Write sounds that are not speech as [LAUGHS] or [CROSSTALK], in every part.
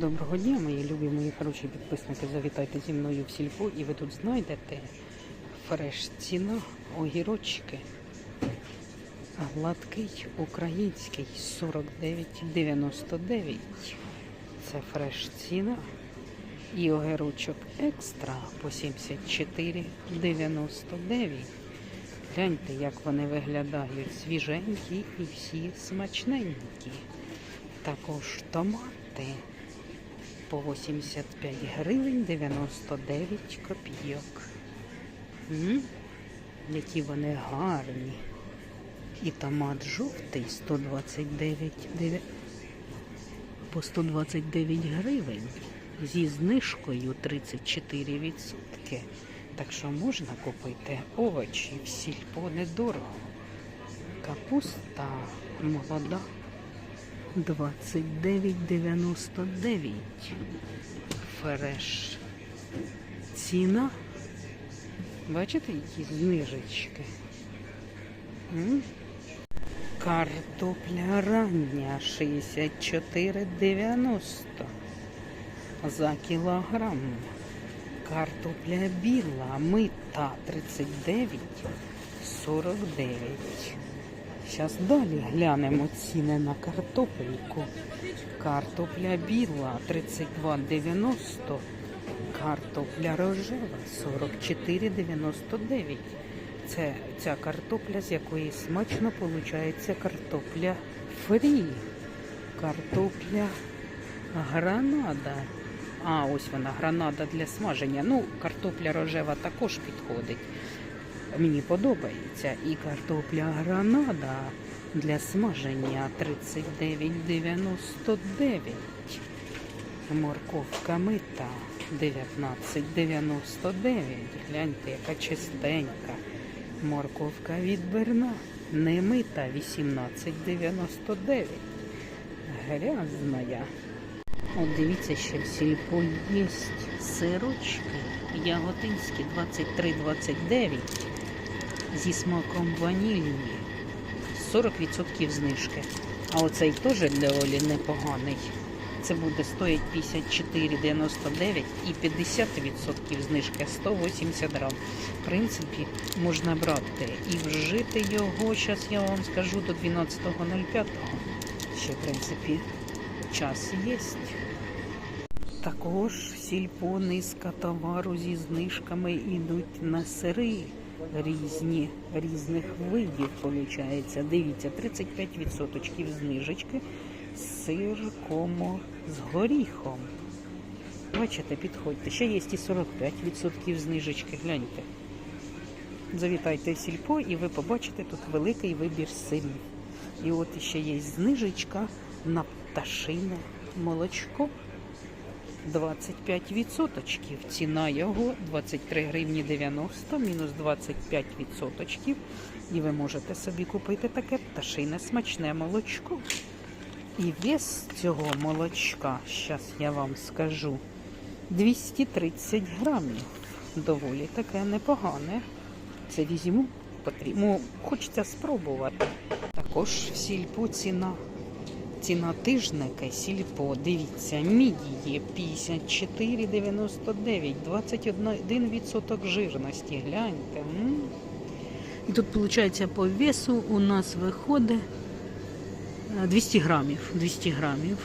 Доброго дня, мої любі, мої хороші підписники. Завітайте зі мною в сільпо і ви тут знайдете фреш ціна, огірочки. Гладкий український 49,99. Це фреш ціна. І огірочок екстра по 74,99. Гляньте, як вони виглядають свіженькі і всі смачненькі. Також томати по 85 гривень 99 копійок. Які вони гарні. І томат жовтий 129 дев'я- по 129 гривень зі знижкою 34%. Так що можна купити овочі в сільпо недорого. Капуста молода 29,99. Фреш. Ціна. Бачите, які знижечки? М? Картопля рання 64,90 за кілограм. Картопля біла мита 39,49. Зараз далі глянемо ціни на картопельку. Картопля біла 32,90. Картопля рожева 44,99. Це ця картопля, з якої смачно виходить картопля фрі. Картопля гранада. А, ось вона, гранада для смаження. Ну, картопля рожева також підходить. Мені подобається. І картопля гранада для смаження 39,99. Морковка мита 19,99. Гляньте, яка чистенька. Морковка відбірна. Не мита 18,99. Грязная. От дивіться, ще в сільпо є сирочки яготинські 23,29 зі смаком ванілії. 40% знижки. А оцей теж для Олі непоганий. Це буде стоїть 54,99 і 50% знижки 180 грам. В принципі, можна брати і вжити його, зараз я вам скажу, до 12.05. Ще, в принципі, час є. Також сільпо низка товару зі знижками йдуть на сири різні, різних видів, виходить. Дивіться, 35% знижечки сир комо з горіхом. Бачите, підходьте. Ще є і 45% знижечки. Гляньте. Завітайте в сільпо і ви побачите тут великий вибір сирів. І от ще є знижечка на пташине молочко. 25%. Ціна його 23 гривні 90, мінус 25%. І ви можете собі купити таке пташине смачне молочко. І вес цього молочка, зараз я вам скажу, 230 грамів. Доволі таке непогане. Це візьму, потрібно. Хочеться спробувати. Також в сільпо ціна. Ціна тижника сільпо, дивіться, мідії 54,99, 21% жирності. Гляньте. М. І тут, виходить, по весу у нас виходить е, 200 грамів. 200 грамів.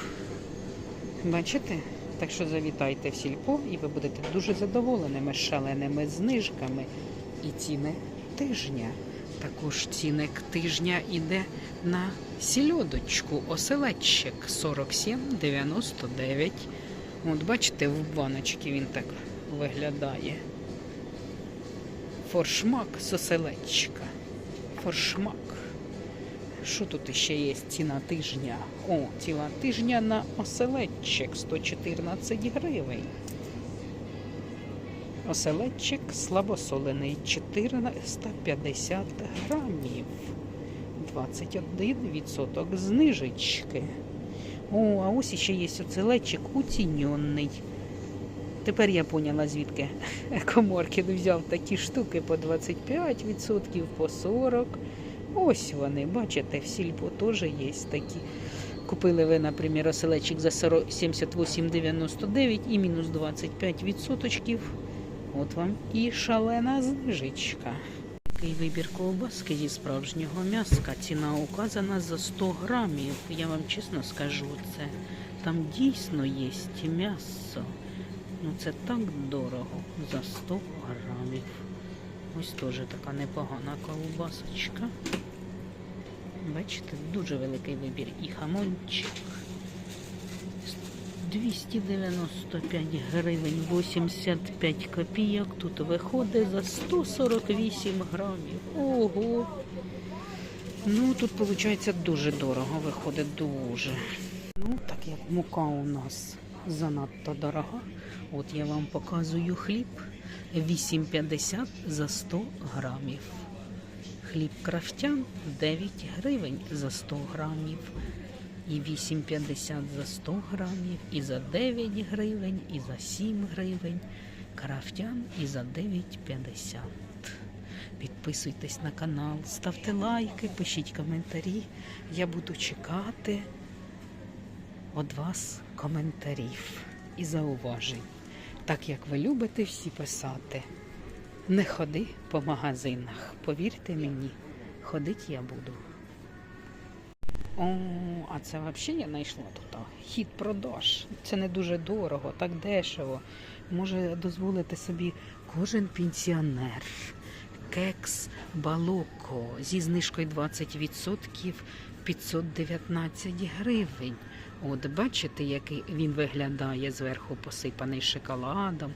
Бачите? Так що завітайте в сільпо і ви будете дуже задоволеними шаленими знижками і ціни тижня. Також цінник тижня іде на сільодочку. Оселедчик 47,99. От бачите, в баночці він так виглядає. Форшмак з оселедчика. Форшмак. Що тут ще є? Ціна тижня? О, ціна тижня на оселедчик 114 гривень. Оселедчик слабосолений 450 грамів. 21% знижечки. О, а ось ще є оселедчик уціньонний. Тепер я поняла, звідки [LAUGHS] Коморкін взяв такі штуки по 25%, по 40%. Ось вони, бачите, в сільпо теж є такі Купили ви, наприклад, оселечик за 78,99 і мінус 25 відсоточків. От вам і шалена знижечка. Такий вибір ковбаски зі справжнього м'яска. Ціна указана за 100 грамів. Я вам чесно скажу, це там дійсно є м'ясо. Ну це так дорого за 100 грамів. Ось теж така непогана ковбасочка. Бачите, дуже великий вибір. І хамончик. 295 гривень 85 копійок. Тут виходить за 148 грамів. Ого! Ну, тут виходить дуже дорого, виходить дуже. Ну, так як мука у нас занадто дорога, от я вам показую хліб 8,50 за 100 грамів. Хліб крафтян 9 гривень за 100 грамів. І 8,50 за 100 грамів, і за 9 гривень, і за 7 гривень. Крафтян і за 9,50. Підписуйтесь на канал, ставте лайки, пишіть коментарі. Я буду чекати від вас коментарів і зауважень. Так як ви любите всі писати. Не ходи по магазинах. Повірте мені, ходить я буду. О, а це взагалі я знайшла тут хід продаж. Це не дуже дорого, так дешево. Може дозволити собі кожен пенсіонер. Кекс Балоко зі знижкою 20% 519 гривень. От бачите, який він виглядає зверху посипаний шоколадом.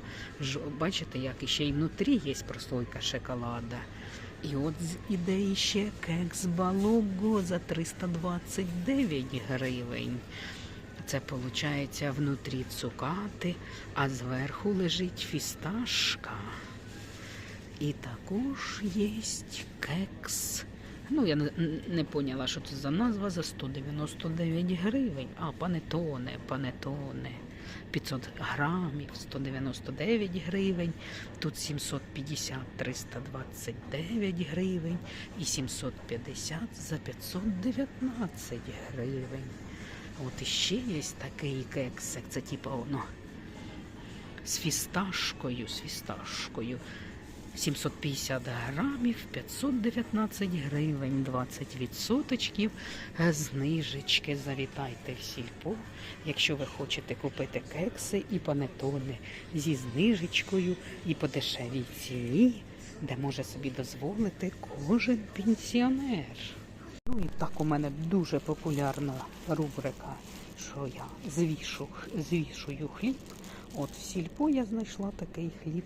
Бачите, як ще й внутрі є прослойка шоколада. І от іде ще кекс Балого за 329 гривень. Це виходить внутрі цукати, а зверху лежить фісташка. І також є кекс. Ну, я не поняла, що це за назва за 199 гривень. А, панетоне, панетоне. 500 грамів, 199 гривень. Тут 750, 329 гривень і 750 за 519 гривень. От іще є такий кексик, це типу воно з фісташкою, з фісташкою. 750 грамів, 519 гривень, 20 відсоточків знижечки. Завітайте в сільпо, якщо ви хочете купити кекси і панетони зі знижечкою і по дешевій ціні, де може собі дозволити кожен пенсіонер. Ну і так у мене дуже популярна рубрика, що я звішу, звішую хліб. От в сільпо я знайшла такий хліб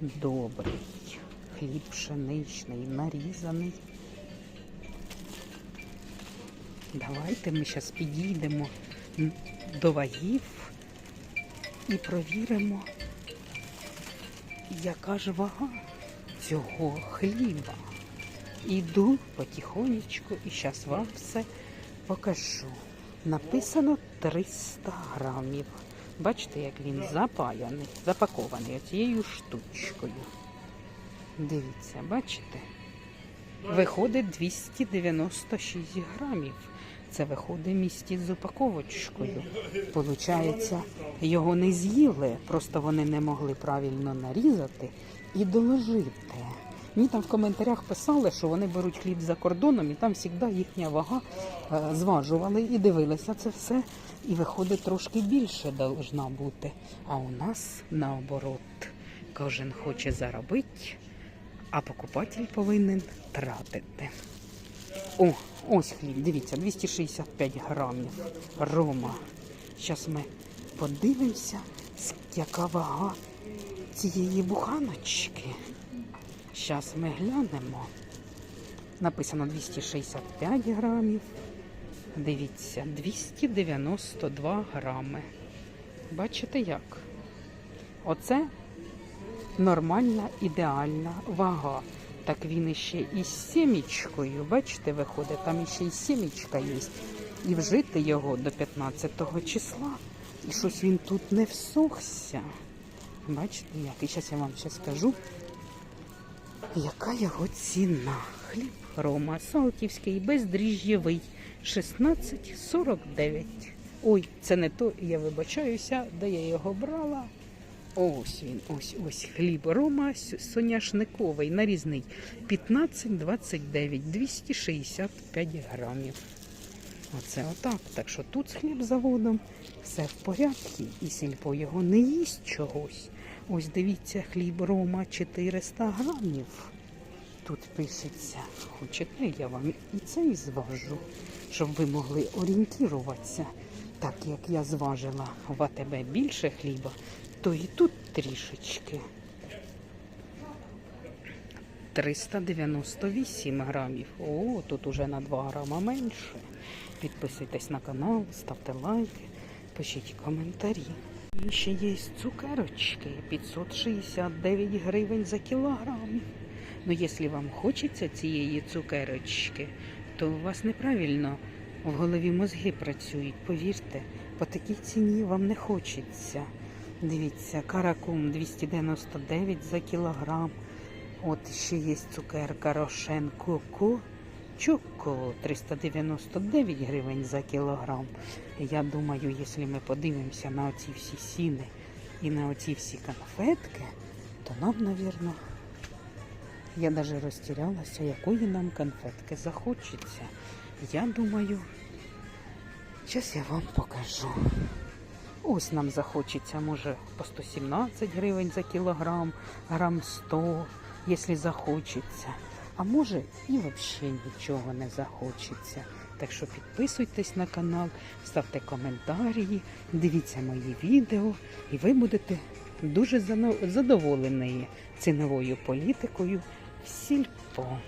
добрий. Хліб пшеничний, нарізаний. Давайте ми зараз підійдемо до вагів і провіримо, яка ж вага цього хліба. Іду потихонечку і зараз вам все покажу. Написано 300 грамів. Бачите, як він запаяний, запакований цією штучкою. Дивіться, бачите? Виходить 296 грамів. Це виходить місті з упаковочкою. Получається, його не з'їли, просто вони не могли правильно нарізати і доложити. Мені там в коментарях писали, що вони беруть хліб за кордоном, і там завжди їхня вага е, зважували і дивилися це все. І виходить трошки більше должна бути. А у нас наоборот, кожен хоче заробити, а покупатель повинен тратити. О, ось хліб, дивіться, 265 грамів. Рома. Зараз ми подивимося, яка вага цієї буханочки. Зараз ми глянемо. Написано 265 грамів. Дивіться, 292 грами. Бачите як? Оце нормальна ідеальна вага. Так він іще із сімічкою. Бачите, виходить, там іще і сімічка є. І вжити його до 15 числа. І щось він тут не всохся. Бачите як? І зараз я вам ще скажу, яка його ціна. Хліб Рома Салтівський, бездріжджєвий, 16,49. Ой, це не то, я вибачаюся, де я його брала. Ось він, ось ось хліб Рома соняшниковий, нарізний 15,29, 265 грамів. Оце отак. Так що тут з хлібзаводом все в порядку, і сільпо його не їсть чогось. Ось дивіться, хліб Рома 400 грамів. Тут пишеться, хочете, я вам і цей зважу, щоб ви могли орієнтуватися. Так як я зважила в АТБ більше хліба, то і тут трішечки. 398 грамів. О, тут уже на 2 грама менше. Підписуйтесь на канал, ставте лайки, пишіть коментарі. Ще є цукерочки 569 гривень за кілограм. Ну, якщо вам хочеться цієї цукерочки, то у вас неправильно в голові мозги працюють. Повірте, по такій ціні вам не хочеться. Дивіться, каракум 299 за кілограм. От ще є цукерка Рошен Коко. Чоко 399 гривень за кілограм. Я думаю, якщо ми подивимося на оці всі сіни і на оці всі конфетки, то нам, мабуть, я навіть розтірялася, якої нам конфетки захочеться. Я думаю, зараз я вам покажу. Ось нам захочеться, може, по 117 гривень за кілограм, грам 100, якщо захочеться. А може і взагалі нічого не захочеться. Так що підписуйтесь на канал, ставте коментарі, дивіться мої відео, і ви будете дуже задоволені ціновою політикою в сільпо.